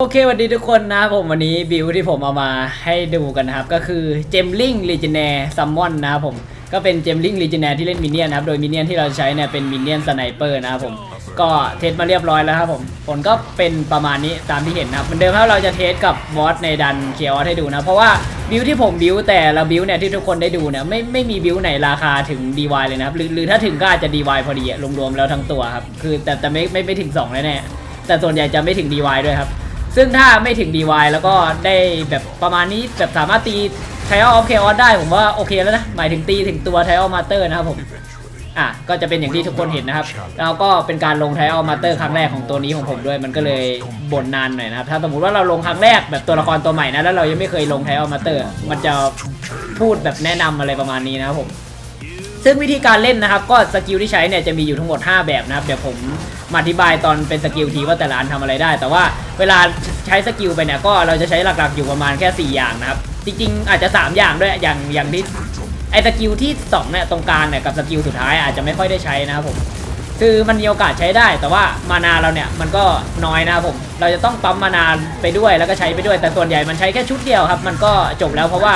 โอเคสวัสดีทุกคนนะครับผมวันนี้บิวที่ผมเอามาให้ดูกันนะครับ ก็คือเจมลิงลีเจเนร์ซัมมอนนะครับผมก็เป็นเจมลิงลีเจเนร์ที่เล่นมินเนี่ยนนะครับ โดยมินเนี่ยนที่เราใช้เนี่ยเป็นมินเนี่ยนสไนเปอร์นะครับผมก็เทสมาเรียบร้อยแล้วครับผมผลก็เป็นประมาณนี้ตามที่เห็นนะครับเหมือนเดิมครับเราจะเทสกับบอสในดันเคียวให้ดูนะ เพราะว่าบิวที่ผมบิวแต่ละบิวเนี่ยที่ทุกคนได้ดูเนี่ยไม่ไม่มีบิวไหนราคาถึง DY เลยนะครับหรือหรือถ้าถึงก็อาจจะ DY พอดีรวมๆแล้วทั้งตัวครับคือแต่แต่ไม่ไม่ไม่ถึง2แน่แต่ส่วนใหญ่จะไม่ถึง DY ด้วยครับ ซึ่งถ้าไม่ถึง DY แล้วก็ได้แบบประมาณนี้แบบสามารถตี Trial of Chaos ได้ผมว่าโอเคแล้วนะ หมายถึงตีถึงตัว Trial Master นะครับผมอะก็จะเป็นอย่างที่ทุกคนเห็นนะครับ แล้วก็เป็นการลง Trial Master ครั้งแรกของตัวนี้ของผมด้วย มันก็เลยบ่นนานหน่อยนะครับ ถ้าสมมติว่าเราลงครั้งแรกแบบตัวละครตัวใหม่นะแล้วเรายังไม่เคยลง Trial Master มันจะพูดแบบแนะนำอะไรประมาณนี้นะครับผม ซึ่งวิธีการเล่นนะครับ ก็สกิลที่ใช้เนี่ยจะมีอยู่ทั้งหมด 5 แบบนะครับ เดี๋ยวผมมาอธิบายตอนเป็นสกิลทีว่าแต่ละอันทำอะไรได้ แต่ว่าเวลาใช้สกิลไปเนี่ยก็เราจะใช้หลักๆอยู่ประมาณแค่ 4 อย่างนะครับ จริงๆ อาจจะ 3 อย่างด้วยอย่างอย่างที่ไอ้สกิลที่2เนี่ยตรงกลางเนี่ยกับสกิลสุดท้ายอาจจะไม่ค่อยได้ใช้นะครับผมคือมันมีโอกาสใช้ได้ แต่ว่ามานาเราเนี่ยมันก็น้อยนะครับผม เราจะต้องปั๊มมานาไปด้วยแล้วก็ใช้ไปด้วย แต่ส่วนใหญ่มันใช้แค่ชุดเดียวครับ มันก็จบแล้วเพราะว่า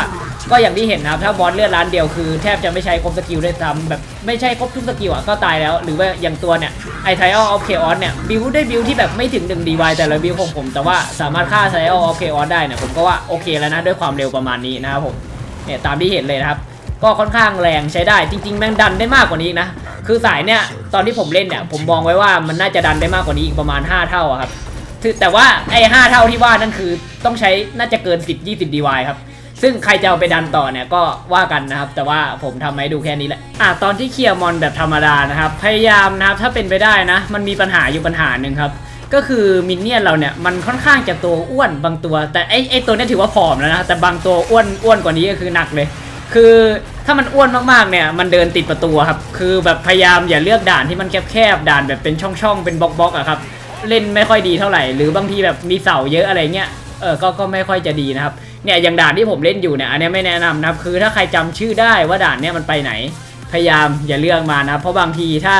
ก็อย่างที่เห็นนะครับถ้าบอสเลือดล้านเดียวคือแทบจะไม่ใช้ครบสกิลด้วยซ้ำแบบไม่ใช่ครบทุกสกิลอะก็ตายแล้ว หรือว่าอย่างตัวเนี่ยไอไทอออฟเคออสเนี่ยบิวได้บิวที่แบบไม่ถึง1 DY แต่ละบิวของผม แต่ว่าสามารถฆ่าไทอออฟเคออสได้เนี่ยผมก็ว่าโอเคแล้วนะด้วยความเร็วประมาณนี้นะครับผมเนี่ยตามที่เห็นเลยนะครับก็ค่อนข้างแรงใช้ได้จริงๆแม่งดันได้มากกว่านี้นะคือสายเนี่ยตอนที่ผมเล่นเนี่ยผมมองไว้ว่ามันน่าจะดันได้มากกว่านี้อีกประมาณ 5 เท่าอะครับคือแต่ว่าไอ้5เท่าที่ว่านั่นคือต้องใช้น่าจะเกิน 10 20 DY ครับ ซึ่งใครจะเอาไปดันต่อเนี่ยก็ว่ากันนะครับ แต่ว่าผมทำให้ดูแค่นี้แหละอะตอนที่เคลียร์มอนแบบธรรมดานะครับ พยายามนะครับถ้าเป็นไปได้นะ มันมีปัญหาอยู่ปัญหาหนึ่งครับก็คือมินเนี่ยนเราเนี่ยมันค่อนข้างจะตัวอ้วนบางตัว แต่ไอไอตัวนี้ถือว่าผอมแล้วนะแต่บางตัวอ้วนอ้วนกว่านี้ก็คือหนักเลย คือถ้ามันอ้วนมากๆเนี่ยมันเดินติดประตูครับคือแบบพยายามอย่าเลือกด่านที่มันแคบๆด่านแบบเป็นช่องๆเป็นบล็อกๆอะครับเล่นไม่ค่อยดีเท่าไหร่ หรือบางทีแบบมีเสาเยอะอะไรเงี้ยเออก็ก็ไม่ค่อยจะดีนะครับ เนี่ยอย่างด่านที่ผมเล่นอยู่เนี่ยอันนี้ไม่แนะนำนะครับคือถ้าใครจำชื่อได้ว่าด่านเนี้ยมันไปไหน พยายามอย่าเลือกมานะครับเพราะบางทีถ้า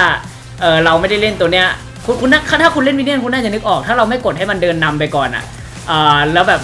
เออเราไม่ได้เล่นตัวเนี้ยคุณคุณน่าถ้าคุณเล่นมินเนี่ยนคุณน่าจะนึกออก ถ้าเราไม่กดให้มันเดินนำไปก่อนอะเอ่าแล้วแบบ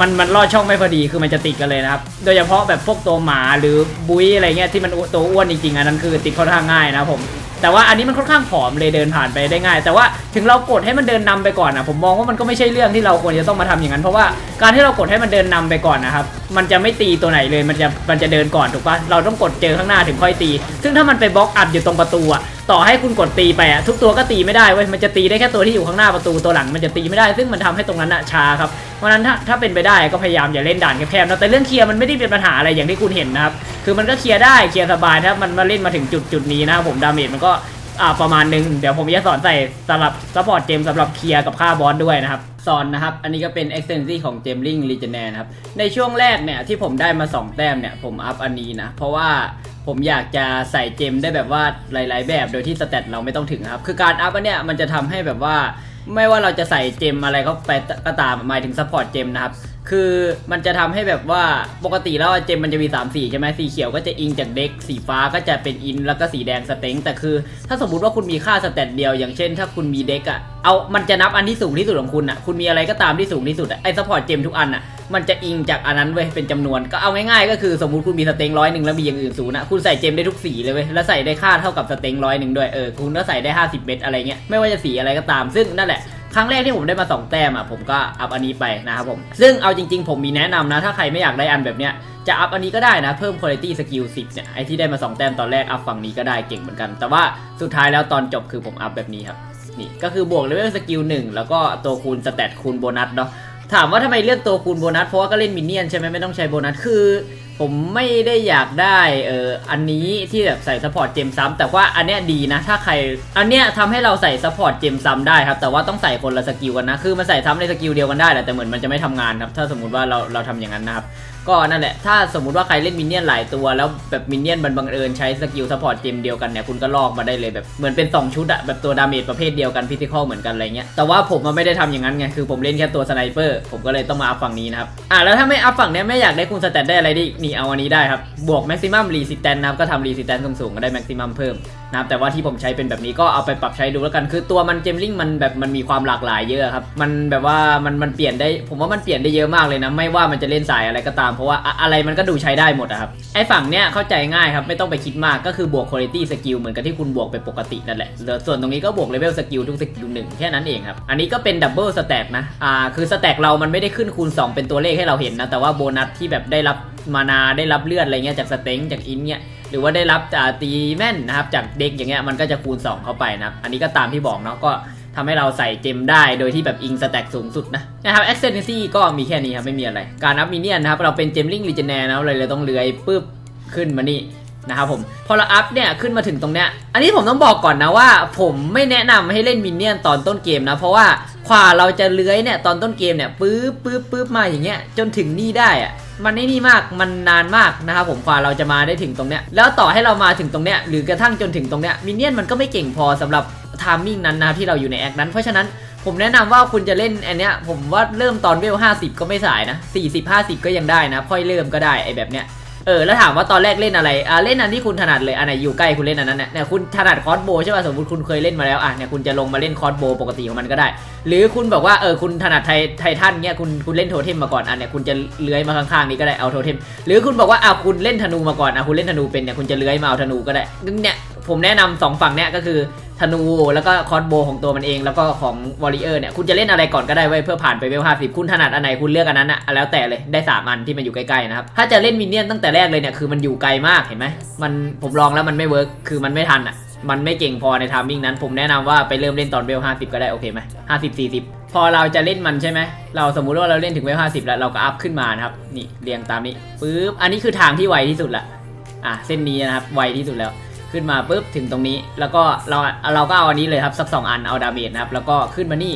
มันมันลอดช่องไม่พอดีคือมันจะติดกันเลยนะครับ โดยเฉพาะแบบพวกตัวหมาหรือบุ้ยอะไรเงี้ยที่มันตัวอ้วนจริงๆอันนั้นคือติดค่อนข้างง่ายนะครับผม แต่ว่าอันนี้มันค่อนข้างผอมเลยเดินผ่านไปได้ง่าย แต่ว่าถึงเรากดให้มันเดินนำไปก่อนนะผมมองว่ามันก็ไม่ใช่เรื่องที่เราควรจะต้องมาทำอย่างนั้น เพราะว่าการที่เรากดให้มันเดินนำไปก่อนนะครับมันจะไม่ตีตัวไหนเลยมันจะมันจะเดินก่อนถูกปะเราต้องกดเจอข้างหน้าถึงค่อยตี ซึ่งถ้ามันไปบล็อกอัดอยู่ตรงประตูอะ ต่อให้คุณกดตีไปอะทุกตัวก็ตีไม่ได้เว้ยมันจะตีได้แค่ตัวที่อยู่ข้างหน้าประตูตัวหลังมันจะตีไม่ได้ ซึ่งมันทำให้ตรงนั้นอะช้าครับเพราะฉะนั้นถ้าถ้าเป็นไปได้ก็พยายามอย่าเล่นด่านแคบๆนะแต่เรื่องเคลียร์มันไม่ได้เป็นปัญหาอะไรอย่างที่คุณเห็นนะครับคือมันก็เคลียร์ได้เคลียร์สบายถ้ามันมาเล่นมาถึงจุดจุดนี้นะครับผมดาเมจมันก็ อ่าประมาณนึงเดี๋ยวผมจะสอนใส่สำหรับซัพพอร์ตเจมสำหรับเคลียร์กับฆ่าบอสด้วยนะครับ สอนนะครับ อันนี้ก็เป็น extension ของเจมลิงลีเจเนนะครับ ในช่วงแรกเนี่ยที่ผมได้มา 2 แต้มเนี่ย ผมอัพอันนี้นะ เพราะว่าผมอยากจะใส่เจมได้แบบว่าหลาย ๆ แบบโดยที่สเตตเราไม่ต้องถึงครับ คือการอัพอันเนี้ยมันจะทำให้แบบว่า ไม่ว่าเราจะใส่เจมอะไรเข้าไปก็ตามหมายถึงซัพพอร์ตเจมนะครับ คือมันจะทำให้แบบว่าปกติแล้วเจมมันจะมี 3 สีใช่ไหมสีเขียวก็จะอิงจากเด็ก สีฟ้าก็จะเป็นอิน แล้วก็สีแดงสเต็งแต่คือ ถ้าสมมติว่าคุณมีค่าสเตตเดียว อย่างเช่น ถ้าคุณมีเด็กอะเอามันจะนับอันที่สูงที่สุดของคุณอะคุณมีอะไรก็ตามที่สูงที่สุดไอซัพพอร์ตเจมทุกอันอะ มันจะอิงจากอันนั้นเว้ยเป็นจำนวนก็เอาง่ายๆก็คือสมมติคุณมีสเต็งร้อยหนึ่งแล้วมีอย่างอื่นศูนย์อะคุณใส่เจมได้ทุกสีเลยเว้ยแล้วใส่ได้ค่าเท่ากับสเต็งร้อยหนึ่งด้วยเออคุณก็ใส่ได้ 50เม็ดอะไรเงี้ยไม่ว่าจะสีอะไรก็ตามซึ่งนั่นแหละครั้งแรกที่ผมได้มา 2 แต้มอะผมก็อัพอันนี้ไปนะครับผม ซึ่งเอาจริงๆ ผมมีแนะนำนะ ถ้าใครไม่อยากได้อันแบบเนี้ยจะอัพอันนี้ก็ได้นะ เพิ่ม quality skill 10 เนี่ย ไอที่ได้มา 2 แต้มตอนแรกอัพฝั่งนี้ก็ได้เก่งเหมือนกัน แต่ว่าสุดท้ายแล้วตอนจบคือผมอัพแบบนี้ครับ นี่ก็คือบวกเลเวลสกิลหนึ่งแล้วก็ตัวคูณสเตตคูณโบนัสเนาะ ถามว่าทำไมเลือกตัวคูณโบนัส เพราะว่าก็เล่นมินเนี่ยนใช่ไหมไม่ต้องใช้โบนัสคือ ผมไม่ได้อยากได้เอออันนี้ที่แบบใส่ซัพพอร์ตเจมซ้ำแต่ว่าอันเนี้ยดีนะ ถ้าใคร อันเนี้ยทำให้เราใส่ซัพพอร์ตเจมซ้ำได้ครับ แต่ว่าต้องใส่คนละสกิลกันนะ คือมันใส่ซ้ำในสกิลเดียวกันได้แหละแต่เหมือนมันจะไม่ทำงานครับถ้าสมมติว่าเราเราทำอย่างนั้นนะครับ ก็นั่นแหละ ถ้าสมมุติว่าใครเล่นมินเนี่ยนหลายตัว แล้วแบบมินเนี่ยนมันบังเอิญใช้สกิลซัพพอร์ตเจมเดียวกันเนี่ยคุณก็ลอกมาได้เลยแบบเหมือนเป็น 2 ชุดอะแบบตัวดาเมจประเภทเดียวกันพิธีคอลเหมือนกันอะไรเงี้ยแต่ว่าผมมันไม่ได้ทำอย่างนั้นไงคือผมเล่นแค่ตัวสไนเปอร์ผมก็เลยต้องมาอัพฝั่งนี้นะครับอะแล้วถ้าไม่อัพฝั่งเนี้ยไม่อยากได้คูณสแตทได้อะไรดินี่เอาอันนี้ได้ครับบวกแม็กซิมัมรีสิแตนนะครับก็ทำรีสิแตนสูงๆก็ได้แม็กซิมัมเพิ่มนะครับแต่ว่าที่ผมใช้เป็นแบบนี้ก็เอาไปปรับใช้ดูแล้วกันคือตัวมันเจมลิงมันแบบมันมีความหลากหลายเยอะครับมันแบบว่ามันมันเปลี่ยนได้ ผมว่ามันเปลี่ยนได้เยอะมากเลยนะไม่ว่ามันจะเล่นสายอะไรก็ตามเพราะว่าอะไรมันก็ดูใช้ได้หมดอะครับ ไอ้ฝั่งเนี้ยเข้าใจง่ายครับ ไม่ต้องไปคิดมากก็คือบวกคุณภาพสกิลเหมือนกับที่คุณบวกไปปกตินั่นแหละ ส่วนตรงนี้ก็บวกเลเวลสกิลทุกสกิลหนึ่งแค่นั้นเองครับ อันนี้ก็เป็นดับเบิลสแต็กนะ อ่า คือสแต็กเรามันไม่ได้ขึ้นคูณ 2 เป็นตัวเลขให้เราเห็นนะ แต่ว่าโบนัสที่แบบได้รับมานาได้รับเลือดอะไรเงี้ยจากสเต็งจากอินเงี้ยหรือว่าได้รับจากตีแม่นนะครับจากเด็กอย่างเงี้ยมันก็จะคูณ 2 เข้าไปนะครับอันนี้ก็ตามที่บอกเนาะก็ ทำให้เราใส่เจมได้โดยที่แบบอิงสแต็กสูงสุดนะนะครับ a c c e n c y ก็มีแค่นี้ครับไม่มีอะไร การนับมินเนี่ยนนะครับเราเป็นเจมลิงรีเจเนนะเราเลยต้องเลื้อยปึ๊บขึ้นมานี่นะครับผมพอเราอัพเนี่ยขึ้นมาถึงตรงเนี้ยอันนี้ผมต้องบอกก่อนนะว่าผมไม่แนะนำให้เล่นมินเนี่ยนตอนต้นเกมนะ เพราะว่าขวาเราจะเลื้อยเนี่ยตอนต้นเกมเนี่ยปึ๊บปึ๊บปึ๊บมาอย่างเงี้ยจนถึงนี่ได้อะมันไม่นี่มากมันนานมากนะครับผมกว่าเราจะมาได้ถึงตรงเนี้ยแล้วต่อให้เรามาถึงตรงเนี้ยหรือกระทั่งจนถึงตรงเนี้ยมินเนี่ยนมันก็ไม่เก่งพอสำหรับ ทามมิ่งนั้นนะที่เราอยู่ในแอคนั้น เพราะฉะนั้นผมแนะนำว่าคุณจะเล่นอันเนี้ยผมว่าเริ่มตอนเวล50 ก็ไม่สายนะ 40 50 ก็ยังได้นะ ค่อยเริ่มก็ได้ไอ้แบบเนี้ยเออแล้วถามว่าตอนแรกเล่นอะไรอ่าเล่นอันที่คุณถนัดเลยอันไหนอยู่ใกล้คุณเล่นอันนั้นเนี่ยเนี่ยคุณถนัดคอร์สโบใช่ป่ะสมมติคุณเคยเล่นมาแล้วอะเนี่ยคุณจะลงมาเล่นคอร์สโบปกติของมันก็ได้ หรือคุณบอกว่าเออคุณถนัดไทไททันเนี่ยคุณคุณเล่นโทเทมมาก่อนอันเนี่ยคุณจะเลื้อยมาข้างๆนี้ก็ได้เอาโทเทมหรือคุณบอกว่าอะคุณเล่นธนูมาก่อนอะคุณเล่นธนูเป็นเนี่ยคุณจะเลื้อยมาเอาธนูก็ได้เนี่ยผมแนะนำสองฝั่งเนี่ยก็คือ ธนูแล้วก็คอร์สโบของตัวมันเองแล้วก็ของวอริเออร์เนี่ยคุณจะเล่นอะไรก่อนก็ได้เว้ยเพื่อผ่านไปเวลห้าสิบคุณถนัดอันไหนคุณเลือกอันนั้นอะแล้วแต่เลยได้สามอันที่มันอยู่ใกล้ๆนะครับถ้าจะเล่นมินเนี่ยนตั้งแต่แรกเลยเนี่ยคือมันอยู่ไกลมากเห็นไหมมันผมลองแล้วมันไม่เวิร์กคือมันไม่ทันอะมันไม่เก่งพอในทามมิ่งนั้น ผมแนะนำว่าไปเริ่มเล่นตอนเวลห้าสิบก็ได้โอเคไหมห้าสิบสี่สิบพอเราจะเล่นมันใช่ไหม เราสมมุติว่าเราเล่นถึงเวลห้าสิบแล้วเราก็อัพขึ้นมานะครับ นี่เรียงตามนี้ปึ๊บ อันนี้คือทางที่ไวที่สุดละ อะเส้นนี้นะครับไวที่สุดแล้ว ขึ้นมาปุ๊บถึงตรงนี้ แล้วก็เราเราก็เอาอันนี้เลยครับสักสองอันเอาดาเมจนะครับแล้วก็ขึ้นมานี่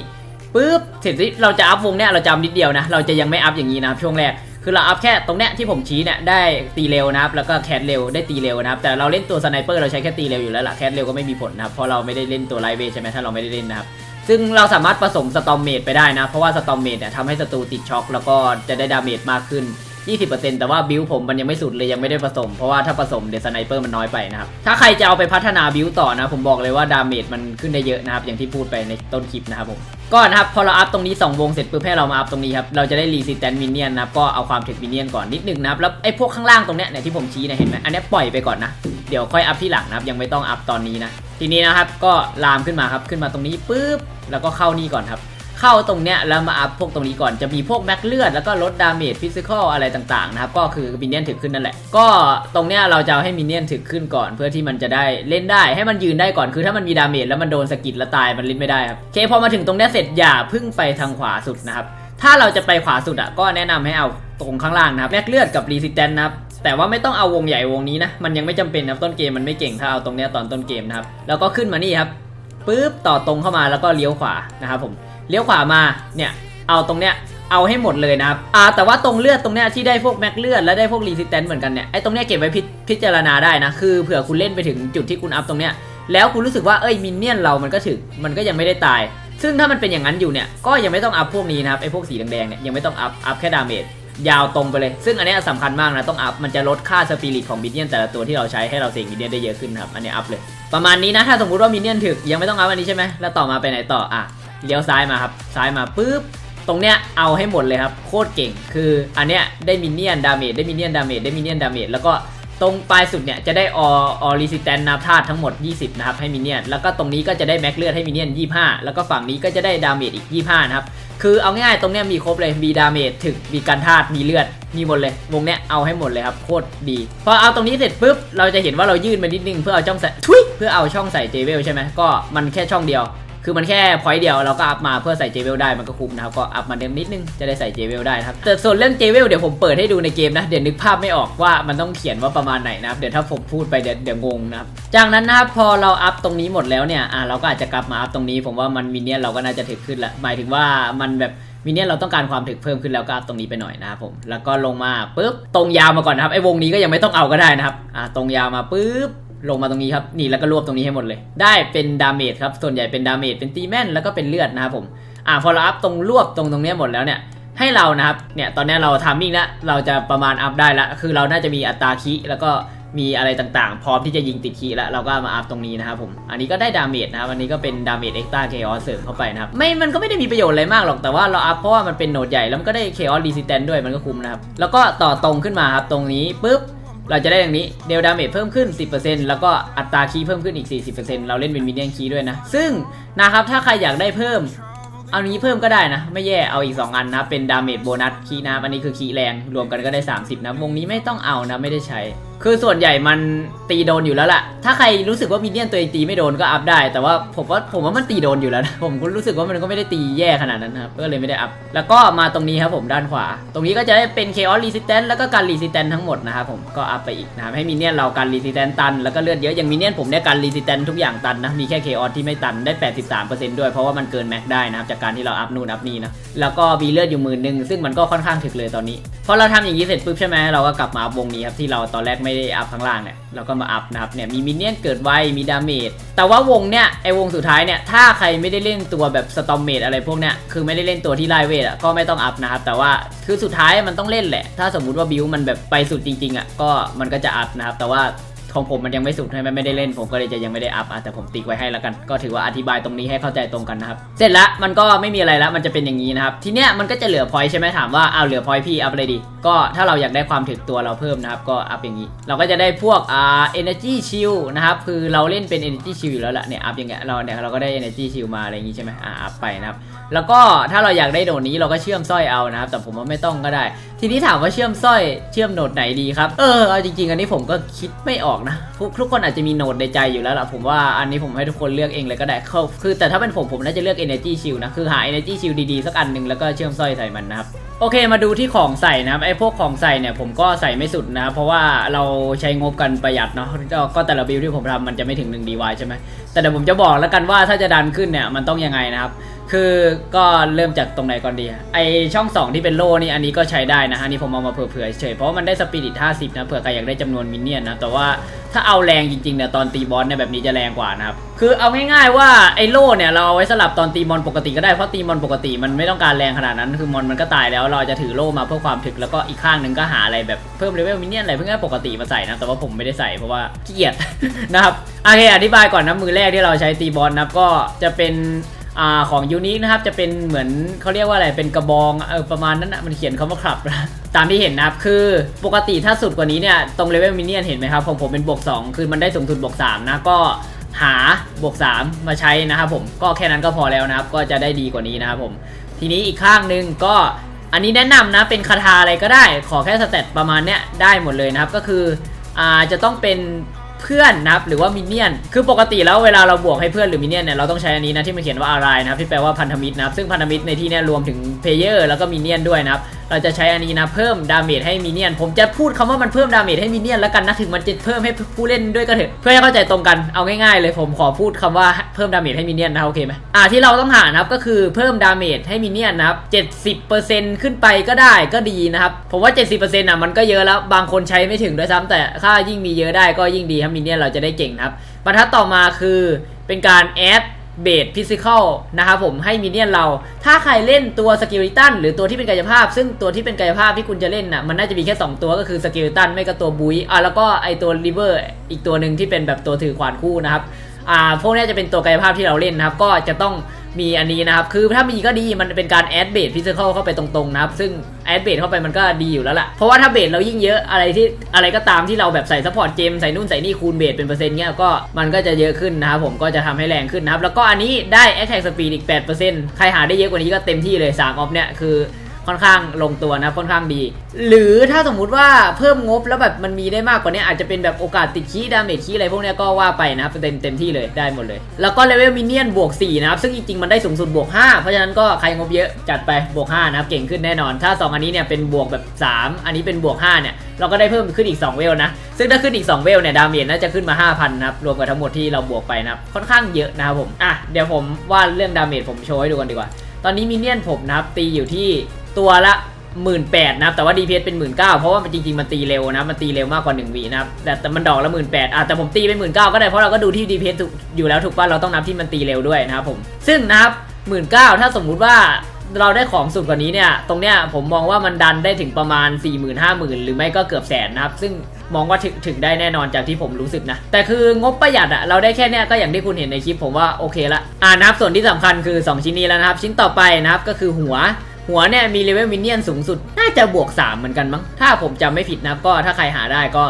ปุ๊บเสร็จที่เราจะอัพวงเนี้ยเราจะอัพนิดเดียวนะเราจะยังไม่อัพอย่างนี้นะครับช่วงแรกคือเราอัพแค่ตรงเนี้ยที่ผมชี้เนี่ยได้ตีเร็วนะครับแล้วก็แคทเร็วได้ตีเร็วนะครับแต่เราเล่นตัวสไนเปอร์เราใช้แค่ตีเร็วอยู่แล้วล่ะแคทเร็วก็ไม่มีผลนะครับเพราะเราไม่ได้เล่นตัวไลเวทใช่ไหมถ้าเราไม่ได้เล่นนะครับซึ่งเราสามารถผสมสตอมเมดไปได้นะเพราะว่าสตอมเมดเนี่ยทำให้ศัตรูติดช็อคแล้วก็จะได้ดาเมจมากขึ้น 20%แต่ว่าบิลผมมันยังไม่สุดเลยยังไม่ได้ผสม เพราะว่าถ้าผสมเดสไนเปอร์มันน้อยไปนะครับ ถ้าใครจะเอาไปพัฒนาบิลต่อนะ ผมบอกเลยว่าดาเมจมันขึ้นได้เยอะนะครับ อย่างที่พูดไปในต้นคลิปนะครับผมก็นะครับพอเราอัพตรงนี้ 2 วงเสร็จปุ๊บให้เรามาอัพตรงนี้ครับเราจะได้รีสิสแตนมินเนี่ยนนะครับก็เอาความถึกมินเนี่ยนก่อนนิดนึงนะครับแล้วไอ้พวกข้างล่างตรงเนี้ยเนี่ยที่ผมชี้เนี่ยเห็นไหมอันนี้ปล่อยไปก่อนนะเดี๋ยวค่อยอัพที่หลังนะครับยังไม่ต้องอัพตอนนี้นะทีนี้นะครับก็ลามขึ้นมาครับขึ้นมาตรงนี้ปุ๊บแล้วก็เข้านี่ก่อนครับ เข้าตรงเนี้ยแล้วมาอัพพวกตรงนี้ก่อนจะมีพวกแม็กเลือดแล้วก็ลดดาเมจฟิสิกอลอะไรต่างๆนะครับก็คือมินเนี่ยนถึกขึ้นนั่นแหละ ก็ตรงเนี้ยเราจะให้มินเนี่ยนถึกขึ้นก่อน เพื่อที่มันจะได้เล่นได้ให้มันยืนได้ก่อนคือถ้ามันมีดาเมจแล้วมันโดนสกิดแล้วตายมันเล่นไม่ได้ครับโอเคพอมาถึงตรงเนี้ยเสร็จอย่าพึ่งไปทางขวาสุดนะครับถ้าเราจะไปขวาสุดอะก็แนะนำให้เอาตรงข้างล่างนะครับแม็กเลือดกับรีสิสแตนนะครับแต่ว่าไม่ต้องเอาวงใหญ่วงนี้นะมันยังไม่จำเป็นนะครับต้นเกมมันไม่เก่งถ้าเอาตรงเนี้ยตอนต้นเกมนะครับแล้วก็ขึ้นมานี่ครับปุ๊บต่อตรงเข้ามาแล้วก็เลี้ยวขวานะครับผม เลี้ยวขวามาเนี่ยเอาตรงเนี้ยเอาให้หมดเลยนะครับอ่าแต่ว่าตรงเลือดตรงเนี้ยที่ได้พวกแม็กเลือดและได้พวกรีสิสแตนเหมือนกันเนี่ยไอ้ตรงเนี้ยเก็บไว้พิพจารณาได้นะคือเผื่อคุณเล่นไปถึงจุดที่คุณอัพตรงเนี้ยแล้วคุณรู้สึกว่าเอ้ยมินเนี่ยนเรามันก็ถึกมันก็ยังไม่ได้ตาย ซึ่งถ้ามันเป็นอย่างนั้นอยู่เนี่ยก็ยังไม่ต้องอัพพวกนี้นะครับไอ้พวกสีแดงๆเนี่ยยังไม่ต้องอัพอัพแค่ดาเมจยาวตรงไปเลย ซึ่งอันนี้สำคัญมากนะ ต้องอัพ มันจะลดค่าสปิริตของมินเนี่ยนแต่ละตัวที่เราใช้ให้เราเสกมินเนี่ยนได้เยอะขึ้นครับ อันนี้อัพเลย ประมาณนี้นะ ถ้าสมมติว่ามินเนี่ยนถึกยังไม่ต้องอัพอันนี้ใช่ไหมแล้วต่อมาไปไหนต่อ อะ เลี้ยวซ้ายมาครับซ้ายมาปุ๊บตรงเนี้ยเอาให้หมดเลยครับโคตรเก่ง คืออันเนี้ยได้มินเนี่ยนดาเมจได้มินเนี่ยนดาเมจได้มินเนี่ยนดาเมจแล้วก็ตรงปลายสุดเนี่ยจะได้ออรีสิแตนนาธาตุทั้งหมด 20 นะครับ ให้มินเนี่ยน แล้วก็ตรงนี้ก็จะได้แม็กเลือดให้มินเนี่ยน 25 แล้วก็ฝั่งนี้ก็จะได้ดาเมจอีก 25 นะครับ คือเอาง่ายๆตรงเนี้ยมีครบเลย มีดาเมจถึก มีการธาตุมีเลือด มีหมดเลย วงเนี้ยเอาให้หมดเลยครับ โคตรดี พอเอาตรงนี้เสร็จปุ๊บ เราจะเห็นว่าเรายื่นมานิดนึงเพื่อเอาช่องใส่ทุยเพื่อเอาช่องใส่เจเวลใช่ไหมก็มันแค่ช่องเดียว คือมันแค่พอยต์เดียวเราก็อัพมาเพื่อใส่เจเวลได้มันก็คุ้มนะครับก็อัพมาเดมนิดนึงจะได้ใส่เจเวลได้นะครับแต่ส่วนเรื่องเจเวลเดี๋ยวผมเปิดให้ดูในเกมนะเดี๋ยวนึกภาพไม่ออกว่ามันต้องเขียนว่าประมาณไหนนะครับเดี๋ยวถ้าผมพูดไปเดี๋ยวเดี๋ยวงงนะครับจากนั้นนะครับพอเราอัพตรงนี้หมดแล้วเนี่ยอ่าเราก็อาจจะกลับมาอัพตรงนี้ ผมว่ามันมินเนี่ยเราก็น่าจะถึกขึ้นละหมายถึงว่ามันแบบมินเนี่ยเราต้องการความถึกเพิ่มขึ้นแล้วก็อัพตรงนี้ไปหน่อยนะครับผมแล้วก็ลงมาปุ๊บตรงยาวมาก่อนนะครับไอ้วงนี้ก็ยังไม่ต้องเอาก็ได้นะครับอ่าตรงยาวมาปุ๊บ ลงมาตรงนี้ครับ นี่แล้วก็รวบตรงนี้ให้หมดเลย ได้เป็นดาเมจครับ ส่วนใหญ่เป็นดาเมจเป็นตีแม่นแล้วก็เป็นเลือดนะครับผม อ่าพอเราอัพตรงรวบตรงตรงนี้หมดแล้วเนี่ย ให้เรานะครับ เนี่ยตอนนี้เราทามมิ่งแล้วเราจะประมาณอัพได้ละ คือเราน่าจะมีอัตราคิแล้วก็มีอะไรต่างๆ พร้อมที่จะยิงติดคีแล้วเราก็มาอัพตรงนี้นะครับผม อันนี้ก็ได้ดาเมจนะครับ อันนี้ก็เป็นดาเมจเอ็กซ์ต้าเคออสเสริมเข้าไปนะครับ ไม่ มันก็ไม่ได้มีประโยชน์อะไรมากหรอก แต่ว่าเราอัพเพราะว่ามันเป็นโหนดใหญ่ แล้วมันก็ได้เคออสรีสิสแตนด้วย มันก็คุ้มนะครับ แล้วก็ต่อตรงขึ้นมาครับ ตรงนี้ปุ๊บ เราจะได้อย่างนี้เดลดาเมจเพิ่มขึ้น 10%แล้วก็อัตราคีย์เพิ่มขึ้นอีก 40%เราเล่นเป็นมินเนี่ยนคีย์ด้วยนะ ซึ่งนะครับถ้าใครอยากได้เพิ่ม เอานี้เพิ่มก็ได้นะ ไม่แย่เอาอีก 2 อันนะ เป็นดาเมจโบนัสคีย์นะอันนี้คือคีย์แรงรวมกันก็ได้ 30 นะ วงนี้ไม่ต้องเอานะไม่ได้ใช้ คือส่วนใหญ่มันตีโดนอยู่แล้วล่ะ ถ้าใครรู้สึกว่ามินเนี่ยนตัวเองตีไม่โดนก็อัพได้ แต่ว่าผมว่าผมว่ามันตีโดนอยู่แล้วนะผมก็รู้สึกว่ามันก็ไม่ได้ตีแย่ขนาดนั้นครับก็เลยไม่ได้อัพ แล้วก็มาตรงนี้ครับผมด้านขวา ตรงนี้ก็จะได้เป็น Chaos Resistance แล้วก็การ Resistance ทั้งหมดนะครับผมก็อัพไปอีกนะครับให้มินเนี่ยนเราการ Resistance ตัน แล้วก็เลือดเยอะอย่างมินเนี่ยนผมเนี่ยการ Resistance ทุกอย่างตันนะมีแค่ Chaos ที่ไม่ตันได้ 83%ด้วยเพราะว่ามันเกินแม็กได้นะครับจากการที่เราอัพนู่นอัพนี่นะแล้วก็มีเลือดอยู่หมื่นหนึ่งซึ่งมันก็ค่อนข้างถึกเลยตอนนี้พอเราทำอย่างนี้เสร็จปุ๊บใช่ไหมเราก็กลับมาอัพวงนี้ครับที่เราตอนแรกไม่ได้อัพข้างล่างเนี่ยเราก็มาอัพนะครับเนี่ยมีมินเนี่ยนเกิดไวมีดาเมจแต่ว่าวงเนี่ยไอวงสุดท้ายเนี่ยถ้าใครไม่ได้เล่นตัวแบบสตอมเมดอะไรพวกเนี้ยคือไม่ได้เล่นตัวที่ไล่เวทอะก็ไม่ต้องอัพนะครับแต่ว่าคือสุดท้ายมันต้องเล่นแหละ ถ้าสมมุติว่าบิวมันแบบไปสุดจริงๆอะก็มันก็จะอัพนะครับแต่ว่า ของผมมันยังไม่สุดใช่ไหมไม่ได้เล่นผมก็เลยจะยังไม่ได้อัพอะแต่ผมติ๊กไว้ให้แล้วกัน ก็ถือว่าอธิบายตรงนี้ให้เข้าใจตรงกันนะครับ เสร็จล้วมันก็ไม่มีอะไรแล้วมันจะเป็นอย่างนี้นะครับ ทีเนี้ยมันก็จะเหลือพอยใช่ไหมถามว่าเอาเหลือพอยพี่อัพอะไรดี ก็ถ้าเราอยากได้ความถึกตัวเราเพิ่มนะครับ ก็อัพอย่างนี้ เราก็จะได้พวกอ่า energy shield นะครับ คือเราเล่นเป็น energy shield อยู่แล้วแหละเนี่ยอัพอย่างเงี้ยเราเนี่ยเราก็ได้ energy shield มาอะไรอย่างงี้ใช่ไหมอ่าอัพไปนะครับ แล้วก็ถ้าเราอยากได้โหนดนี้เราก็เชื่อมสร้อยเอานะครับ แต่ผมว่าไม่ต้องก็ได้ ทีนี้ถามว่าเชื่อมสร้อยเชื่อมโหนดไหนดีครับ เออเอาจริงๆอันนี้ผมก็คิดไม่ออกนะทุกทุกคนอาจจะมีโหนดในใจอยู่แล้วล่ะผมว่าอันนี้ผมให้ทุกคนเลือกเองเลยก็ได้เขาคือแต่ถ้าเป็นผมผมน่าจะเลือก energy shield นะคือหา energy shield ดีๆสักอันหนึ่งแล้วก็เชื่อมสร้อยใส่มันนะครับโอเคมาดูที่ของใส่นะครับไอ้พวกของใส่เนี่ยผมก็ใส่ไม่สุดนะครับเพราะว่าเราใช้งบกันประหยัดเนาะก็แต่ละบิลที่ผมทำมันจะไม่ถึง1 DY ใช่ไหมแต่เดี๋ยวผมจะบอกแล้วกันว่าถ้าจะดันขึ้นเนี่ยมันต้องยังไงนะครับ คือก็เริ่มจากตรงไหนก่อนดีไอช่อง2ที่เป็นโล่นี่อันนี้ก็ใช้ได้นะฮะนี่ผมเอามาเผื่อๆเฉยเพราะมันได้สปิริต50นะเผื่อใครอยากได้จำนวนมินเนี่ยนนะแต่ว่าถ้าเอาแรงจริงๆเนี่ยตอนตีบอสเนี่ยแบบนี้จะแรงกว่านะครับคือเอาง่ายๆว่าไอโล่เนี่ยเราเอาไว้สลับตอนตีมอนปกติก็ได้เพราะตีมอนปกติมันไม่ต้องการแรงขนาดนั้นคือมอนมันก็ตายแล้วเราจะถือโล่มาเพื่อความถึกแล้วก็อีกข้างหนึ่งก็หาอะไรแบบเพิ่มเลเวลมินเนี่ยนอะไรเพื่อปกติมาใส่นะแต่ว่าผมไม่ได้ใส่เพราะว่าขี้เกียจนะครับโอเคอธิบายก่อนนะมือแรกที่เราใช้ตีบอลนะก็จะเป็น อ่าของยูนิคนะครับจะเป็นเหมือนเขาเรียกว่าอะไรเป็นกระบองเออประมาณนั้นนะมันเขียนคำว่าขับนะตามที่เห็นนะครับคือปกติถ้าสุดกว่านี้เนี่ยตรงเลเวลมินเนี่ยนเห็นไหมครับของผมเป็นบวก2คือมันได้สูงสุดบวก3นะก็หาบวก3มาใช้นะครับผมก็แค่นั้นก็พอแล้วนะครับ ก็จะได้ดีกว่านี้นะครับผมทีนี้อีกข้างหนึ่งก็อันนี้แนะนำนะเป็นคาถาอะไรก็ได้ ขอแค่สเตตประมาณเนี้ยได้หมดเลยนะครับก็คืออ่าจะต้องเป็น เพื่อนนะครับหรือว่ามินเนี่ยนคือปกติแล้วเวลาเราบวกให้เพื่อนหรือมินเนี่ยนเนี่ยเราต้องใช้อันนี้นะที่มันเขียนว่าอะไรนะครับที่แปลว่าพันธมิตรนะครับซึ่งพันธมิตรในที่นี้รวมถึงเพลเยอร์แล้วก็มินเนี่ยนด้วยนะครับเราจะใช้อันนี้นะเพิ่มดาเมจให้มินเนี่ยนผมจะพูดคำว่ามันเพิ่มดาเมจให้มินเนี่ยนแล้วกันนะถึงมันจะเพิ่มให้ผู้เล่นด้วยก็เถอะเพื่อให้เข้าใจตรงกันเอาง่ายๆ เลยผมขอพูดคำว่าเพิ่มดาเมจให้มินเนี่ยนนะโอเคไหมอ่าที่เราต้องหานะครับก็คือเพิ่มดาเมจให้มินเนี่ยนนะครับ70%ขึ้นไปก็ได้ก็ดีนะครับผมว่า 70%อะมันก็เยอะแล้วบางคนใช้ไม่ถึงด้วยซ้ำแต่ถ้ายิ่งมีเยอะได้ก็ยิ่งดีครับมินเนี่ยเราจะได้เก่งนะครับบรรทัดต่อมาคือเป็นการแอดเบสฟิสิกอลนะครับผมให้มินเนี่ยนเราถ้าใครเล่นตัวสกิลิตันหรือตัวที่เป็นกายภาพ ซึ่งตัวที่เป็นกายภาพที่คุณจะเล่นน่ะมันน่าจะมีแค่ 2 ตัวก็คือสกิลิตันไม่ก็ตัวบุยอะแล้วก็ไอตัวริเวอร์อีกตัวหนึ่งที่เป็นแบบตัวถือขวานคู่นะครับอ่าพวกนี้จะเป็นตัวกายภาพที่เราเล่นนะครับ ก็จะต้อง มีอันนี้นะครับ คือถ้ามีก็ดีมันเป็นการแอดเบสฟิสิกอลเข้าไปตรงๆนะครับ ซึ่งแอดเบสเข้าไปมันก็ดีอยู่แล้วล่ะ เพราะว่าถ้าเบสเรายิ่งเยอะอะไรที่อะไรก็ตามที่เราแบบใส่ซัพพอร์ตเจมใส่นู่นใส่นี่คูณเบสเป็นเปอร์เซ็นต์เงี้ยก็มันก็จะเยอะขึ้นนะครับผมก็จะทำให้แรงขึ้นนะครับแล้วก็อันนี้ได้แอตแทกสปีดอีก8%ใครหาได้เยอะกว่านี้ก็เต็มที่เลย3ออฟเนี่ยคือ ค่อนข้างลงตัวนะค่อนข้างดี หรือถ้าสมมุติว่าเพิ่มงบแล้วแบบมันมีได้มากกว่านี้อาจจะเป็นแบบโอกาสติดคีย์ดาเมจคีย์อะไรพวกนี้ก็ว่าไปนะครับเต็มเต็มที่เลยได้หมดเลย แล้วก็เลเวลมินเนี่ยนบวก4นะครับซึ่งจริงๆมันได้สูงสุดบวก 5 เพราะฉะนั้นก็ใครงบเยอะจัดไปบวก5นะครับเก่งขึ้นแน่นอน ถ้า 2 อันนี้เนี่ยเป็นบวกแบบ 3 อันนี้เป็นบวก5เนี่ยเราก็ได้เพิ่มขึ้นอีก 2 เวลนะ ซึ่งถ้าขึ้นอีก 2 เวลเนี่ยดาเมจน่าจะขึ้นมา 5,000นะครับรวมกับทั้งหมดที่เราบวกไปนะครับค่อนข้างเยอะนะครับผมอะเดี๋ยวผมว่าเรื่องดาเมจผมโชว์ให้ดูกันดีกว่า ตอนนี้มินเนี่ยนผมนะครับตีอยู่ที่ ตัวละหมื่นแปดนะครับแต่ว่า DPS เป็นหมื่นเก้าเพราะว่ามันจริงๆ มันตีเร็วนะ มันตีเร็วมากกว่า1วินะครับแต่แต่มันดอกละหมื่นแปดอะแต่ผมตีไปหมื่นเก้าก็ได้เพราะเราก็ดูที่ DPS อยู่แล้วถูกป่ะเราต้องนับที่มันตีเร็วด้วยนะครับผมซึ่งนะครับหมื่นเก้าถ้าสมมุติว่าเราได้ของสุดกว่านี้เนี่ย ตรงเนี้ยผมมองว่ามันดันได้ถึงประมาณ 4 0 0 0 0 5 0,000 หรือไม่ก็เกือบแสนนะครับ ซึ่งมองว่าถึงถึงได้แน่นอนจากที่ผมรู้สึกนะ แต่คืองบประหยัดอะเราได้แค่เนี้ยก็อย่างที่คุณเห็นในคลิปผมว่าโอเคละอ่านะครับส่วนที่สำคัญคือ 2 ชิ้นนี้แล้วนะครับ ชิ้นต่อไปนะครับก็คือหัว หัวเนี่ยมีเลเวลมินเนี่ยนสูงสุด น่าจะบวก 3 เหมือนกันมั้ง ถ้าผมจำไม่ผิดนะครับก็ถ้าใครหาได้ก็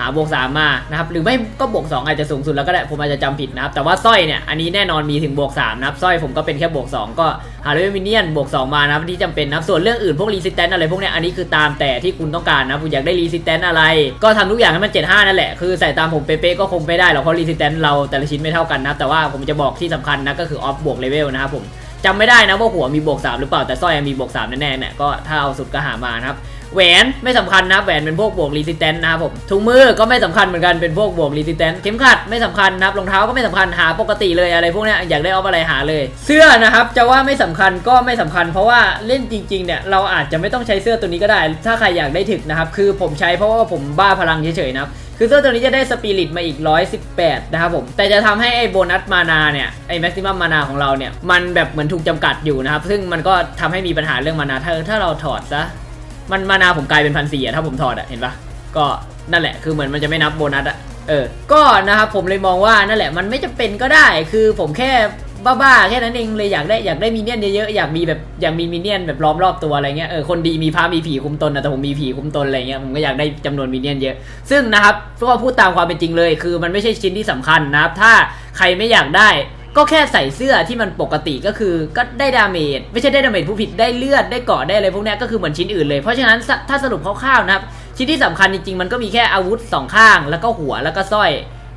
หาบวก 3 มานะครับหรือไม่ก็บวก 2 อาจจะสูงสุดแล้วก็ได้ผมอาจจะจำผิดนะครับ แต่ว่าสร้อยเนี่ยอันนี้แน่นอนมีถึงบวก3นะครับสร้อยผมก็เป็นแค่บวก 2 ก็หาเลเวลมินเนี่ยนบวก 2 มานะครับที่จำเป็นนะครับส่วนเรื่องอื่นพวกรีสิสแตนอะไรพวกเนี้ยอันนี้คือตามแต่ที่คุณต้องการนะคุณอยากได้รีสิสแตนอะไร ก็ทำทุกอย่างให้มัน 75 นั่นแหละคือใส่ตามผมเป๊ะๆก็คงไม่ได้หรอกเพราะรีสิสแตนเราแต่ละชิ้นไม่เท่ากันนะแต่ว่าผมจะบอกที่สำคัญนะก็คือออฟบวกเลเวลนะครับผม จำไม่ได้นะว่าหัวมีบวก3หรือเปล่าแต่สร้อยมีบวก3แน่ๆเนี่ยก็ถ้าเอาสุดก็หามานะครับแหวนไม่สำคัญนะแหวนเป็นพวกบวกรีสิสแตนนะครับผมถุงมือก็ไม่สำคัญเหมือนกันเป็นพวกบวกรีสิสแตนเข็มขัดไม่สำคัญนะครับรองเท้าก็ไม่สำคัญหาปกติเลยอะไรพวกเนี้ยอยากได้เอาอะไรหาเลย เสื้อนะครับจะว่าไม่สำคัญก็ไม่สำคัญ เพราะว่าเล่นจริงๆเนี่ยเราอาจจะไม่ต้องใช้เสื้อตัวนี้ก็ได้ ถ้าใครอยากได้ถึกนะครับคือผมใช้เพราะว่าผมบ้าพลังเฉยๆนะครับ คือเสื้อตัวนี้จะได้สปิริตมาอีก 118 นะครับผม แต่จะทำให้ไอ้โบนัสมานาเนี่ย ไอ้แม็กซิมัมมานาของเราเนี่ย มันแบบเหมือนถูกจำกัดอยู่นะครับ ซึ่งมันก็ทำให้มีปัญหาเรื่องมานาถ้าถ้าเราถอดซะ มันมานาผมกลายเป็นพันสี่อะถ้าผมถอดอะเห็นปะก็นั่นแหละ คือเหมือนมันจะไม่นับโบนัสอะเออ ก็นะครับผมเลยมองว่านั่นแหละ มันไม่จำเป็นก็ได้ คือผมแค่ บ้าๆแค่นั้นเองเลยอยากได้อยากได้มินเนี่ยนเยอะๆอยากมีแบบอยากมีมินเนี่ยนแบบล้อมรอบตัวอะไรเงี้ยเออคนดีมีพระมีผีคุ้มตนนะแต่ผมมีผีคุ้มตนอะไรเงี้ยผมก็อยากได้จำนวนมินเนี่ยนเยอะ ซึ่งนะครับก็พูดตามความเป็นจริงเลย คือมันไม่ใช่ชิ้นที่สำคัญนะครับถ้าใครไม่อยากได้ก็แค่ใส่เสื้อที่มันปกติก็คือก็ได้ดาเมจไม่ใช่ได้ดาเมจผู้ผิดได้เลือดได้เกาะได้อะไรพวกนี้ก็คือเหมือนชิ้นอื่นเลยเพราะฉะนั้นถ้าสรุปคร่าวๆนะครับชิ้นที่สำคัญจริงๆมันก็มีแค่อาวุธสองข้าง แล้วก็หัวแล้วก็สร้อย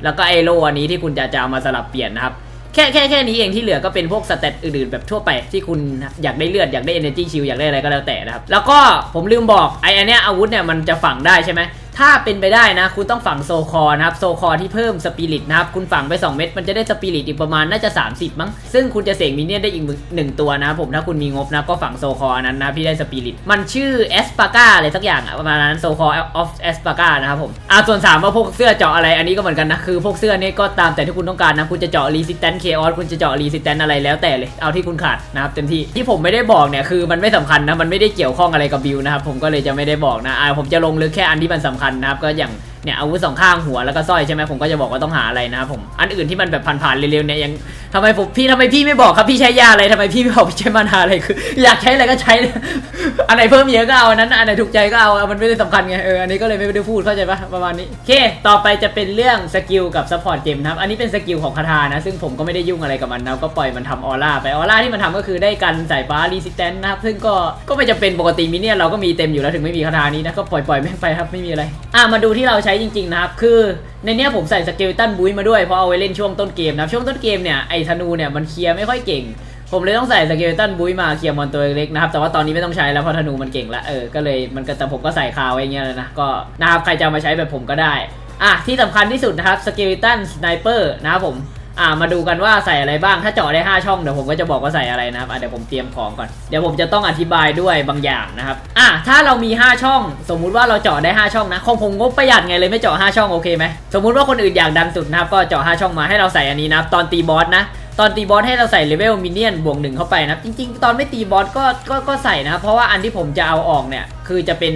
แล้วก็ไอโลอันนี้ที่คุณจะจะเอามาสลับเปลี่ยนนะครับ แค่แค่แค่นี้เองที่เหลือก็เป็นพวกสเตตอื่นๆแบบทั่วไปที่คุณอยากได้เลือดอยากได้ energy shield อยากได้อะไรก็แล้วแต่นะครับ แล้วก็ผมลืมบอกไออันเนี้ยอาวุธเนี่ยมันจะฝังได้ใช่ไหม ถ้าเป็นไปได้นะ คุณต้องฝังโซคอนะครับ โซคอที่เพิ่มสปิริตนะครับ คุณฝังไป 2 เม็ดมันจะได้สปิริตอีกประมาณน่าจะ 30 มั้ง ซึ่งคุณจะเสกมินเนี่ยนได้อีกหนึ่งตัวนะผม ถ้าคุณมีงบนะก็ฝังโซคอนั้นนะพี่ได้สปิริต มันชื่อเอสปาก้าอะไรสักอย่างอะประมาณนั้นโซคอออฟเอสปาก้านะครับผมอ่าส่วนสามว่าพวกเสื้อเจาะอะไรอันนี้ก็เหมือนกันนะคือพวกเสื้อนี่ก็ตามแต่ที่คุณต้องการนะคุณจะเจาะรีสิ t แตนเคออสคุณจะเจาะรีสิ t แตนอะไรแล้วแต่เลยเอาที่คุณขาดนะครับเต็มที่ที่ผมไม่ได้บอกเนี่ยคือมันไม่สำคัญนะมันไม่ได้เกี่ยวข้องอะไรกับบิวนะครับผมก็เลยจะไม่ได้บอกนะอ่าผมจะลงลึกแค่อันที่มันสำคัญนะครับก็อย่างเนี่ยอาวุธสองข้างหัวแล้วก็สร้อยใช่ไหมผมก็จะบอกว่าต้องหาอะไรนะครับผมอันอื่นที่มันแบบผ่านๆเร็วๆเนี่ยยังทำไมผมพี่ทำไมพี่ไม่บอกครับพี่ใช้ยาอะไรทำไมพี่ไม่บอกพี่ใช้มานาอะไรคือ อยากใช้อะไรก็ใช้อันไหนเพิ่มเยอะก็เอาอันนั้นอันไหนถูกใจก็เอามันไม่ได้สำคัญไงเอออันนี้ก็เลยไม่ได้พูดเข้าใจปะประมาณนี้โอเคต่อไปจะเป็นเรื่องสกิลกับซัพพอร์ตเกมนะครับอันนี้เป็นสกิลของคาทานะซึ่งผมก็ไม่ได้ยุ่งอะไรกับมันนะก็ปล่อยมันทำออร่าไปออร่าที่มันทำก็คือได้กันสายฟ้ารีสิ t แตนนะครับซึ่งก็ก็ไม่จำเป็นปกติมิเนี่ยเราก็มีเต็มอยู่แล้วถึงไม่มีคาทานี้นะก็ปล่อยปล่อยแม่งไปครับไม่มีอะไร อะมาดูที่เราใช้จริงๆนะครับคือ ในเนี้ยผมใส่สเกลตันบุ้ยมาด้วยเพราะเอาไว้เล่นช่วงต้นเกมนะช่วงต้นเกมเนี่ยไอ้ธนูเนี่ยมันเคลียร์ไม่ค่อยเก่ง ผมเลยต้องใส่สเกลตันบุ้ยมาเคลียร์มอนตัวเล็กนะครับแต่ว่าตอนนี้ไม่ต้องใช้แล้วเพราะธนูมันเก่งละเออก็เลยมันก็แต่ผมก็ใส่คาไว้อย่างเงี้ยเลยนะก็นะครับใครจะมาใช้แบบผมก็ได้อะที่สำคัญที่สุดนะครับสเกลตันสไนเปอร์นะครับผม อ่ามาดูกันว่าใส่อะไรบ้างถ้าเจาะได้ 5 ช่องเดี๋ยวผมก็จะบอกว่าใส่อะไรนะครับอะเดี๋ยวผมเตรียมของก่อนเดี๋ยวผมจะต้องอธิบายด้วยบางอย่างนะครับอะถ้าเรามี 5 ช่อง สมมุติว่าเราเจาะได้ 5 ช่องนะของผมงบประหยัดไงเลยไม่เจาะ5ช่องโอเคไหมสมมุติว่าคนอื่นอยากดันสุดนะครับก็เจาะ5ช่องมาให้เราใส่อันนี้นะครับตอนตีบอสนะตอนตีบอสให้เราใส่เลเวลมินเนี่ยนบวกหนึ่งเข้าไปนะครับจริง ๆ ตอนไม่ตีบอสก็ก็ก็ใส่นะเพราะว่าอันที่ผมจะเอาออกเนี่ยคือจะเป็น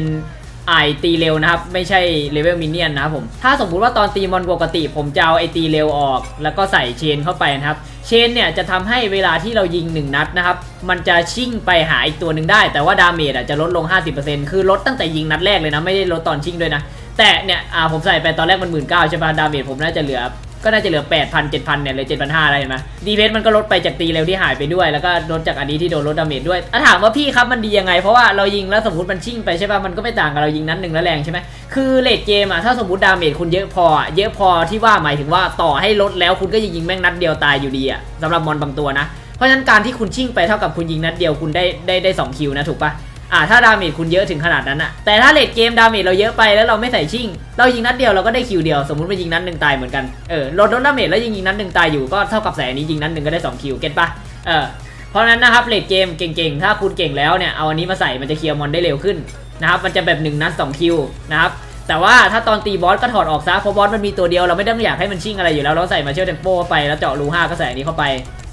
ไอตีเร็วนะครับ ไม่ใช่เลเวลมินเนี่ยนนะครับผมถ้าสมมุติว่าตอนตีมอนปกติ ผมจะเอาไอตีเร็วออก แล้วก็ใส่เชนเข้าไปนะครับ เชนเนี่ยจะทำให้เวลาที่เรายิง 1 นัดนะครับ มันจะชิ่งไปหาอีกตัวหนึ่งได้ แต่ว่าดาเมจอะจะลดลง 50%คือลดตั้งแต่ยิงนัดแรกเลยนะ ไม่ได้ลดตอนชิ่งด้วยนะ แต่เนี่ยอ่าผมใส่ไปตอนแรกมันหมื่นเก้าใช่ป่ะดาเมจผมน่าจะเหลือ ก็น่าจะเหลือ 8,000 7,000เนี่ยเลย7,500อะไรเห็นไหมดีเพนมันก็ลดไปจากตีเร็วที่หายไปด้วย แล้วก็ลดจากอันนี้ที่โดนลดดาเมจด้วยอะถามว่าพี่ครับมันดียังไง เพราะว่าเรายิงแล้วสมมติมันชิ่งไปใช่ป่ะมันก็ไม่ต่างกับเรายิงนัดหนึ่งแล้วแรงใช่ไหมคือเลดเกมอะถ้าสมมติดาเมจคุณเยอะพอ เยอะพอที่ว่าหมายถึงว่าต่อให้ลดแล้วคุณก็ยังยิงแม่งนัดเดียวตายอยู่ดีอะสำหรับมอนบางตัวนะ เพราะฉะนั้นการที่คุณชิ่งไปเท่ากับคุณยิงนัดเดียวคุณได้ได้ได้สองคิวนะถูกปะ อ่าถ้าดาเมจคุณเยอะถึงขนาดนั้นอะแต่ถ้าเลดเกมดาเมจเราเยอะไปแล้วเราไม่ใส่ชิ่ง เรายิงนัดเดียวเราก็ได้คิวเดียว สมมติว่ายิงนัดหนึ่งตายเหมือนกัน เออลดลดดาเมจแล้วยิงยิงนัดหนึ่งตายอยู่ก็เท่ากับใส่อันนี้ยิงนัดหนึ่งก็ได้สองคิวเก็ตปะเออเพราะฉะนั้นนะครับเลดเกมเก่งๆ ถ้าคุณเก่งแล้วเนี่ยเอาอันนี้มาใส่มันจะเคลียร์มอนได้เร็วขึ้นนะครับมันจะแบบ1นัด2คิวนะครับแต่ว่าถ้าตอนตีบอสก็ถอดออกซะเพราะบอสมันมีตัวเดียวเราไม่ต้องอยากให้มันชิ่งอะไรอยู่แล้วเราใส่มาเชลเทมโปเข้าไปแล้วเจาะรูห้าก็ใส่อันนี้เข้าไป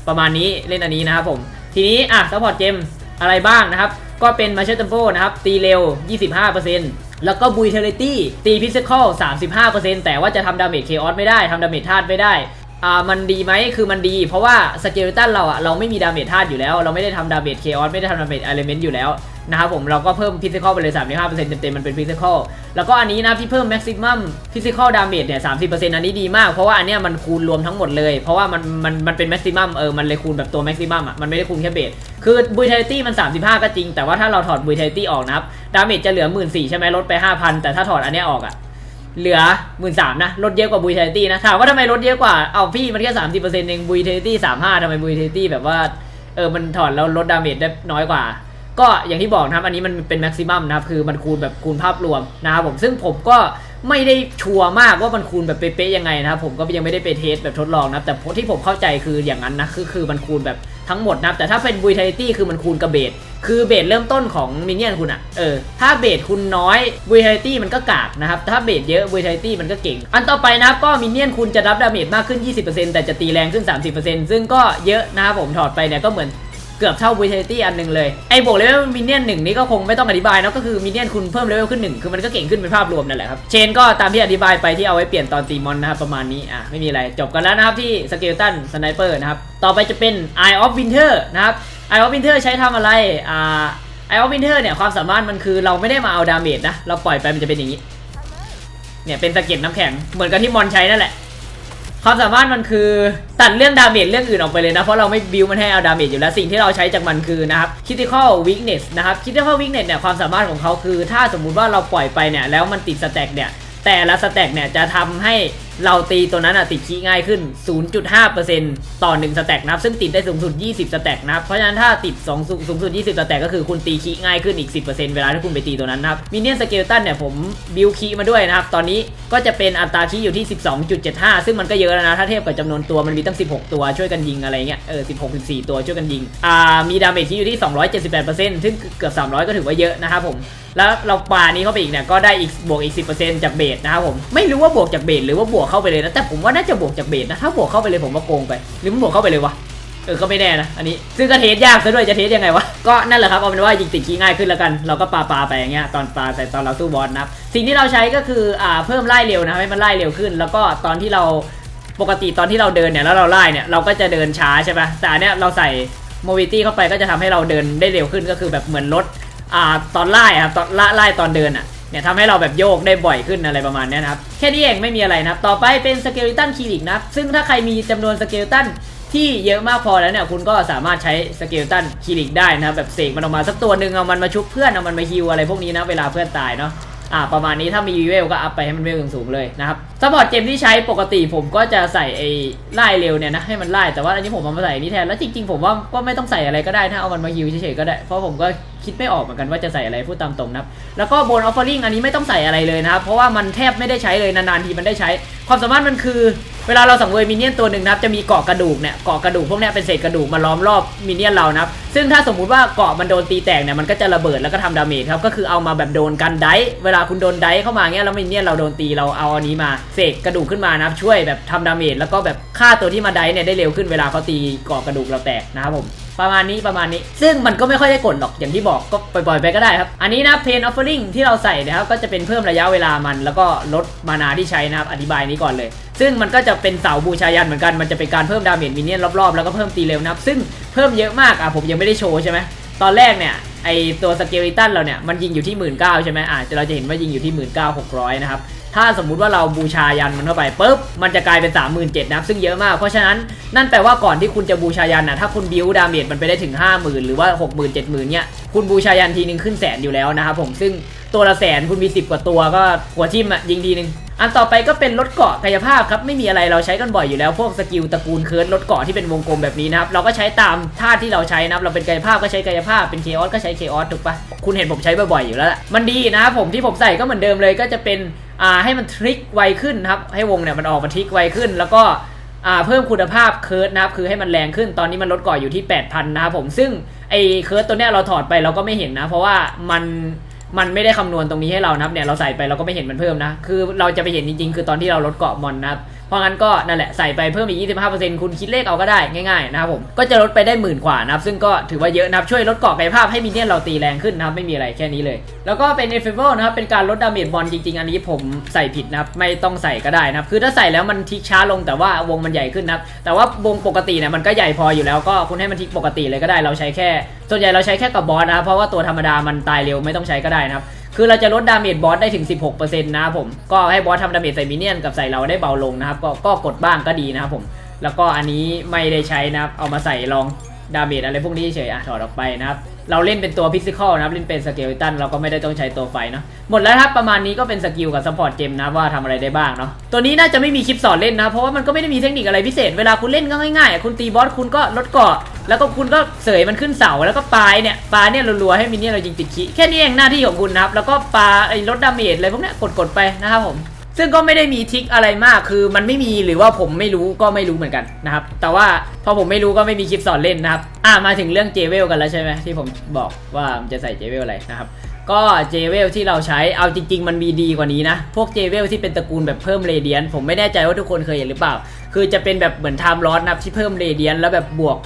ประมาณนี้เล่นอันนี้นะครับผมทีนี้อะซัพพอร์ตเกมอะไรบ้างนะครับ ก็เป็นมาเชตเทมโปนะครับ ตีเร็ว 25%แล้วก็บูยเทเลตี้ตีพิ s ิคอล35%แต่ว่าจะทำดาเมจเคออสไม่ได้ทำดาเมจธาตุไม่ได้อ่ามันดีไหมคือมันดี เพราะว่าสเกลตันเราอะเราไม่มีดาเมจธาตุอยู่แล้ว เราไม่ได้ทำดาเมจเคออสไม่ได้ทำดาเมจเอลิเมนต์อยู่แล้ว นะครับผมเราก็เพิ่มพิ s ิคอลไปเลย35%เต็มๆมันเป็นพิ s ิคอลแล้วก็อันนี้นะที่เพิ่มแม็กซิมัมพิ s ิคอลดาเมจเนี่ย30%อันนี้ดีมากเพราะว่าอันเนี้ยมันคูณรวมทั้งหมดเลย เพราะว่ามันมันมันเป็นแม็กซิมัมเออมันเลยคูณแบบตัวแม็กซิมัมอะมันไม่ได้คูณแค่เบสคือบูท a ตี้มัน 35 ก็จริง แต่ว่าถ้าเราถอดบูท a ตี้ออกนะครับดาเมจจะเหลือ 1 4 0 0ใช่ไหมลดไป 5,000 แต่ถ้าถอดอันเนี้ยออกอะเหลือหมื่นสามนะลดเยอะกว่าบุยเทตี้นะถามว่าทำไมลดเยอะกว่าเอาพี่มันแค่สามสิบเปอร์เซ็นต์เองบุยเทตี้สามห้าทำไมบุยเทตี้แบบว่าเออมันถอดแล้วลดดาเมจได้น้อยกว่า ก็อย่างที่บอกนะครับ อันนี้มันเป็นแม็กซิมัมนะครับ คือมันคูณแบบคูณภาพรวมนะครับผมซึ่งผมก็ไม่ได้ชัวร์มากว่ามันคูณแบบเป๊ะๆยังไงนะครับผมก็ยังไม่ได้ไปเทสแบบทดลองนะครับแต่ที่ผมเข้าใจคืออย่างนั้นนะคือคือมันคูณแบบทั้งหมดนะครับแต่ถ้าเป็นบุยเทตี้คือมันคูณกับเบสคือเบสเริ่มต้นของมินเนี่ยนคุณอะเออถ้าเบสคุณน้อยบุยไทตี้มันก็กากนะครับถ้าเบสเยอะบุยไทตี้มันก็เก่ง อันต่อไปนะครับก็มินเนี่ยนคุณจะรับดาเมจมากขึ้น 20%แต่จะตีแรงขึ้น 30%ซึ่งก็เยอะนะครับผมถอดไปเนี่ยก็เหมือน เกือบเท่าบุยไทตี้อันหนึ่งเลย ไอ้บวกเลเวลมินเนี่ยนหนึ่งนี่ก็คงไม่ต้องอธิบายเนอะก็คือมินเนี่ยนคุณเพิ่มเลเวลขึ้นหนึ่งคือมันก็เก่งขึ้นเป็นภาพรวมนั่นแหละครับ เชนก็ตามที่อธิบายไปที่เอาไว้เปลี่ยนตอนตีมอนนะครับประมาณนี้อะไม่มีอะไรจบกันแล้วนะครับที่สเกลตันสไนเปอร์นะครับต่อไปจะเป็น Eye of Winter นะครับ Eye of Winter ใช้ทำอะไรอ่า Eye of Winter เนี่ยความสามารถมันคือเราไม่ได้มาเอาดาเมจนะเราปล่อยไปมันจะเป็นอย่างนี้เนี่ยเป็นสะเก็ดน้ำแข็งเหมือนกับที่มอนใช้นั่นแหละ ความสามารถมันคือตัดเรื่องดาเมจเรื่องอื่นออกไปเลยนะ เพราะเราไม่บิวมันให้เอาดาเมจอยู่แล้วสิ่งที่เราใช้จากมันคือนะครับ critical weakness นะครับ critical weakness เนี่ยความสามารถของเขาคือ ถ้าสมมุติว่าเราปล่อยไปเนี่ยแล้วมันติดสแต็กเนี่ยแต่ละสแต็กเนี่ยจะทำให้ เราตีตัวนั้นอะติดคีง่ายขึ้น 0.5%ต่อ 1 สแต็กนะครับ ซึ่งติดได้สูงสุด 20 สแต็กนะครับ เพราะฉะนั้นถ้าติด2สูงสุด 20 สแต็กก็คือคุณตีคีง่ายขึ้นอีก 10%เวลาที่คุณไปตีตัวนั้นนะครับมินเนี่ยนสเกลตันเนี่ยผมบิวคีมาด้วยนะครับ ตอนนี้ก็จะเป็นอัตราคีอยู่ที่ 12.75 ซึ่งมันก็เยอะแล้วนะ ถ้าเทียบกับจำนวนตัวมันมีตั้ง 16 ตัวช่วยกันยิงอะไรเงี้ย เออ 16 14 ตัวช่วยกันยิง อ่า มีดาเมจที่อยู่ที่ 278%ซึ่งเกือบ 300 ก็ถือว่าเยอะนะครับผม แล้วเราปานี้เข้าไปอีกเนี่ยก็ได้อีกบวกอีก 10%จากเบสนะครับผมไม่รู้ว่าบวกจากเบสหรือว่าบวกเข้าไปเลยนะแต่ผมว่าน่าจะบวกจากเบสนะถ้าบวกเข้าไปเลยผมว่าโกงไปหรือมันบวกเข้าไปเลยวะเออก็ไม่แน่นะอันนี้ซึ่งก็เทสยากซะด้วยจะเทสยังไงวะก็นั่นแหละครับเอาเป็นว่ายิงติดขี้ง่ายขึ้นแล้วกัน เราก็ปาปาไปอย่างเงี้ยตอนปาแต่ตอนเราสู้บอสนะสิ่งที่เราใช้ก็คืออ่าเพิ่มไล่เร็วนะครับให้มันไล่เร็วขึ้น แล้วก็ตอนที่เราปกติตอนที่เราเดินเนี่ยแล้วเราไล่เนี่ยเราก็จะเดินช้าใช่ปะแต่อันเนี้ยเราใส่ mobility เข้าไปก็จะทำให้เราเดินได้เร็วขึ้นก็คือแบบเหมือนลด อ่าตอนไล่ครับตอนล่ไล่ตอนเดินอะเนี่ยทำให้เราแบบโยกได้บ่อยขึ้นอะไรประมาณนี้นะครับ แค่นี้เองไม่มีอะไรนะต่อไปเป็นสเกลิตันคีริกนะซึ่งถ้าใครมีจำนวนสเกลิตันที่เยอะมากพอแล้วเนี่ยคุณก็สามารถใช้สเกลิตันคีริกได้นะแบบเสกมันออกมาสักตัวหนึ่งเอามันมาชุบเพื่อนเอามันมาฮิวอะไรพวกนี้นะเวลาเพื่อนตายเนาะ อ่าประมาณนี้ถ้ามีเวลก็อัพไปให้มันเวลสูงๆเลยนะครับซัพพอร์ตเกมที่ใช้ปกติผมก็จะใส่ไอ้ไล่เร็วเนี่ยนะให้มันไล่แต่ว่าอันนี้ผมเอามาใส่นี้แทนแล้วจริงๆผมว่าก็ไม่ต้องใส่อะไรก็ได้ถ้าเอามันมาฮิวเฉยๆก็ได้เพราะผมก็คิดไม่ออกเหมือนกันว่าจะใส่อะไรพูดตามตรงนะครับแล้วก็บนออฟเฟอริงอันนี้ไม่ต้องใส่อะไรเลยนะครับเพราะว่ามันแทบไม่ได้ใช้เลยนานๆทีมันได้ใช้ ความสามารถมันคือ เวลาเราสังเวยมินเนี่ยนตัวหนึ่งนะครับจะมีเกาะกระดูกเนี่ยเกาะกระดูกพวกนี้เป็นเศษกระดูกมาล้อมรอบมินเนี่ยนเรานะครับซึ่งถ้าสมมุติว่าเกาะมันโดนตีแตกเนี่ยมันก็จะระเบิดแล้วก็ทำดาเมจครับก็คือเอามาแบบโดนกันไดเวลาคุณโดนไดเข้ามาเงี้ยแล้วมินเนี่ยนเราโดนตีเราเอาอันนี้มาเศษกระดูกขึ้นมานะครับช่วยแบบทำดาเมจแล้วก็แบบฆ่าตัวที่มาไดเนี่ยได้เร็วขึ้นเวลาเขาตีเกาะกระดูกเราแตกนะครับผม ประมาณนี้ประมาณนี้ ซึ่งมันก็ไม่ค่อยได้กดหรอกอย่างที่บอกก็ปล่อยๆไปก็ได้ครับ อันนี้นะเพนออฟเฟอริงที่เราใส่นะครับก็จะเป็นเพิ่มระยะเวลามัน แล้วก็ลดมานาที่ใช้นะครับอธิบายนี้ก่อนเลย ซึ่งมันก็จะเป็นเสาบูชายันเหมือนกันมันจะเป็นการเพิ่มดาเมจมินเนี่ยนรอบๆแล้วก็เพิ่มตีเร็วนะครับซึ่งเพิ่มเยอะมากอะผมยังไม่ได้โชว์ใช่ไหมตอนแรกเนี่ยไอตัวสเกลิตันเราเนี่ยมันยิงอยู่ที่1 9ื่นใช่ไหมอะเราจะเห็นว่ายิงอยู่ที่1 9 6 0 0นะครับ ถ้าสมมุติว่าเราบูชายันมันเข้าไปปุ๊บมันจะกลายเป็น 37,000นะครับซึ่งเยอะมากเพราะฉะนั้นนั่นแปลว่าก่อนที่คุณจะบูชายันนะถ้าคุณบิวดาเมจมันไปได้ถึง 50,000 หรือว่า 60,000 70,000เนี่ยคุณบูชายันทีนึงขึ้นแสนอยู่แล้วนะครับผมซึ่งตัวละแสนคุณมี 10 กว่าตัวก็หัวทิ่มอะยิงทีนึงอันต่อไปก็เป็นรถเกาะกายภาพครับไม่มีอะไรเราใช้กันบ่อยอยู่แล้วพวกสกิลตระกูลเคิร์ดรถเกาะที่เป็นวงกลมแบบนี้นะครับเราก็ใช้ตามท่าที่เราใช้นะครับเราเป็นกายภาพก็ใช้กายภาพเป็นเคออสก็ใช้เคออสถูกปะคุณเห็นผมใช้บ่อยๆอยู่แล้วมันดีนะครับผมที่ผมใส่ก็เหมือนเดิมเลยก็จะเป็นให้มันทริกไวขึ้นนะครับให้วงเนี่ยมันออกมาทริกไวขึ้น แล้วก็เพิ่มคุณภาพเคิร์ดนะครับคือให้มันแรงขึ้นตอนนี้มันลดก่ออยู่ที่ 8,000 นะครับผมซึ่งไอ้เคิร์ดตัวเนี้ยเราถอดไปเราก็ไม่เห็นนะ เพราะว่ามันมันไม่ได้คำนวณตรงนี้ให้เรานะครับเนี่ยเราใส่ไปเราก็ไม่เห็นมันเพิ่มนะ คือเราจะไปเห็นจริงๆ คือตอนที่เราลดเกาะมอนนะครับ เพราะงั้นก็นั่นแหละใส่ไปเพิ่มอีก 25%คุณคิดเลขเอาก็ได้ง่ายๆนะครับผมก็จะลดไปได้หมื่นกว่านะครับซึ่งก็ถือว่าเยอะนะครับช่วยลดเกาะกายภาพให้มินเนี่ยนเราตีแรงขึ้นนะครับไม่มีอะไรแค่นี้เลย แล้วก็เป็นเอฟเฟอร์นะครับเป็นการลดดาเมจบอลจริงๆ อันนี้ผมใส่ผิดนะครับไม่ต้องใส่ก็ได้นะครับคือถ้าใส่แล้วมันทิกช้าลงแต่ว่าวงมันใหญ่ขึ้นนะครับแต่ว่าวงปกติเนี่ยมันก็ใหญ่พออยู่แล้วก็คุณให้มันทิกปกติเลยก็ได้เราใช้แค่ ส่วนใหญ่เราใช้แค่กับบอสนะเพราะว่าตัวธรรมดามันตายเร็วไม่ต้องใช้ก็ได้นะครับ คือเราจะลดดาเมจบอสได้ถึง 16%นะครับผมก็ให้บอสทำดาเมจใส่มินเนี่ยนกับใส่เราได้เบาลงนะครับก็ก็กดบ้างก็ดีนะครับผมแล้วก็อันนี้ไม่ได้ใช้นะครับเอามาใส่ลองดาเมจอะไรพวกนี้เฉยอะถอดออกไปนะครับ เราเล่นเป็นตัวพิซิคอลนะครับ เล่นเป็นสเกลตันเราก็ไม่ได้ต้องใช้ตัวไฟเนาะหมดแล้วครับประมาณนี้ก็เป็นสกิลกับซัพพอร์ตเจมนะว่าทำอะไรได้บ้างเนาะตัวนี้น่าจะไม่มีคลิปสอนเล่นนะ เพราะว่ามันก็ไม่ได้มีเทคนิคอะไรพิเศษ เวลาคุณเล่นก็ง่ายๆ คุณตีบอสคุณก็ลดเกาะ แล้วก็คุณก็เสยมันขึ้นเสาแล้วก็ปลายเนี่ยปลาเนี่ยรัวๆให้มินเนี่ยเรายิงติดขี้แค่นี้เองหน้าที่ของคุณนะครับแล้วก็ปลาไอ้ลดดาเมจอะไรพวกเนี้ยกดๆไปนะครับผม ซึ่งก็ไม่ได้มีทริกอะไรมากคือมันไม่มีหรือว่าผมไม่รู้ก็ไม่รู้เหมือนกันนะครับ แต่ว่าพอผมไม่รู้ก็ไม่มีคลิปสอนเล่นนะครับ อ่ามาถึงเรื่องเจเวลกันแล้วใช่ไหมที่ผมบอกว่ามันจะใส่เจเวลอะไรนะครับ ก็เจเวลที่เราใช้เอาจริง ๆ มันมีดีกว่านี้นะ พวกเจเวลที่เป็นตระกูลแบบเพิ่มเรเดียนผมไม่แน่ใจว่าทุกคนเคยเห็นหรือเปล่า คือจะเป็นแบบเหมือนไทม์ลอสนะครับที่เพิ่มเรเดียนแล้วแบบบวก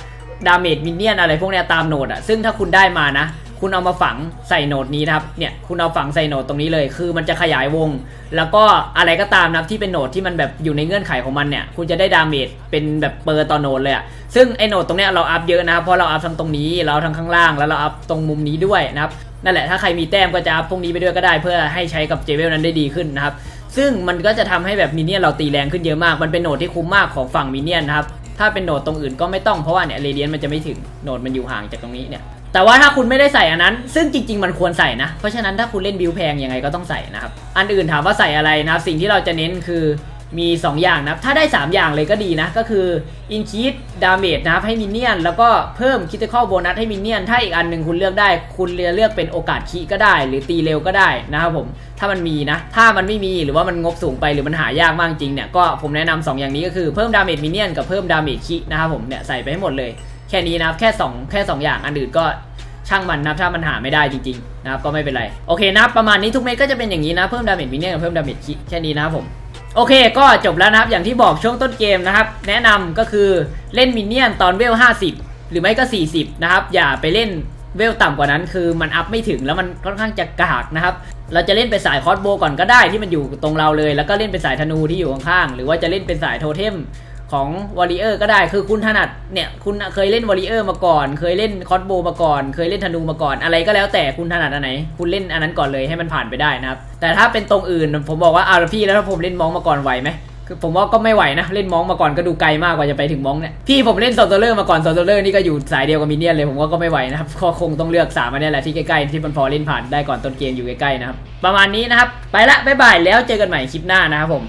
ดาเมจมินเนี่ยนอะไรพวกเนี้ยตามโหนดอะซึ่งถ้าคุณได้มานะ คุณเอามาฝังใส่โหนดนี้นะครับ เนี่ย คุณเอาฝังใส่โหนดตรงนี้เลย คือมันจะขยายวง แล้วก็อะไรก็ตามนะครับที่เป็นโหนดที่มันแบบอยู่ในเงื่อนไขของมันเนี่ย คุณจะได้ดาเมจเป็นแบบเปอร์ต่อโหนดเลยอะซึ่งไอโหนดตรงเนี้ยเราอัพเยอะนะครับ เพราะเราอัพทั้งตรงนี้ เราทั้งข้างล่าง แล้วเราอัพตรงมุมนี้ด้วยนะครับ นั่นแหละ ถ้าใครมีแต้มก็จะอัพพวกนี้ไปด้วยก็ได้ เพื่อให้ใช้กับเจเวลนั้นได้ดีขึ้นนะครับ ซึ่งมันก็จะทำให้แบบมินเนี่ยเราตีแรงขึ้นเยอะมาก มันเป็นโหนดที่คุ้มมากของฝั่งมินเนี่ยนะครับ ถ้าเป็นโหนดตรงอื่นก็ไม่ต้อง เพราะว่าเนี่ยเรเดียนมันจะไม่ถึง โหนดมันอยู่ห่างจากตรงนี้เนี่ย แต่ว่าถ้าคุณไม่ได้ใส่อันนั้น ซึ่งจริง ๆ มันควรใส่นะ เพราะฉะนั้นถ้าคุณเล่นบิวแพงยังไงก็ต้องใส่นะครับ อันอื่นถามว่าใส่อะไรนะครับ สิ่งที่เราจะเน้นคือมี 2 อย่างนะครับ ถ้าได้ 3 อย่างเลยก็ดีนะ ก็คือ increase damage นะครับให้มินเนี่ยน แล้วก็เพิ่ม critical bonus ให้มินเนี่ยน ถ้าอีกอันหนึ่งคุณเลือกได้ คุณจะเลือกเป็นโอกาสคีก็ได้ หรือตีเร็วก็ได้นะครับผม ถ้ามันมีนะ ถ้ามันไม่มีหรือว่ามันงบสูงไปหรือมันหายากมากจริงเนี่ย ก็ผมแนะนำสองอย่างนี้ก็คือเพิ่ม damage minion กับเพิ่ม damage คีนะครับผมเนี่ยใส่ไปให้หมดเลย แค่นี้นะครับแค่สองแค่สองอย่างอันอื่นก็ช่างมันนะถ้ามันหาไม่ได้จริงๆนะครับก็ไม่เป็นไร โอเคนะประมาณนี้ทุกเม็ดก็จะเป็นอย่างนี้นะเพิ่มดาเมจมินเนี่ยนกับเพิ่มดาเมจคิแค่นี้นะผมโอเค ก็จบแล้วนะครับ อย่างที่บอกช่วงต้นเกมนะครับ แนะนำก็คือเล่นมินเนี่ยนตอนเวล 50 หรือไม่ก็ 40 นะครับ อย่าไปเล่นเวลต่ำกว่านั้น คือมันอัพไม่ถึงแล้วมันค่อนข้างจะกากนะครับ เราจะเล่นเป็นสายคอสโบก่อนก็ได้ที่มันอยู่ตรงเราเลย แล้วก็เล่นเป็นสายธนูที่อยู่ข้างๆ หรือว่าจะเล่นเป็นสายโทเทม ของวอริเออร์ก็ได้คือคุณถนัดเนี่ยคุณเคยเล่นวอริเออร์มาก่อน เคยเล่นคอสโบมาก่อน เคยเล่นธนูมาก่อน อะไรก็แล้วแต่คุณถนัดอันไหน คุณเล่นอันนั้นก่อนเลยให้มันผ่านไปได้นะครับ แต่ถ้าเป็นตรงอื่นผมบอกว่าอ้าวแล้วพี่แล้วถ้าผมเล่นมองมาก่อนไหวไหมคือผมว่าก็ไม่ไหวนะเล่นมองมาก่อนก็ดูไกลมากกว่าจะไปถึงมองเนี่ยพี่ผมเล่นโซโตเลอร์มาก่อนโซโตเลอร์นี่ก็อยู่สายเดียวกับมินเนี่ยนเลยผมว่าก็ไม่ไหวนะครับก็คงต้องเลือกสามอันนี้แหละที่ใกล้ๆที่มันพอเล่นผ่านได้ก่อนต้นเกมอยู่ใกล้ๆนะครับประมาณนี้นะครับไปละบ๊ายบายแล้วเจอกันใหม่คลิปหน้านะครับผม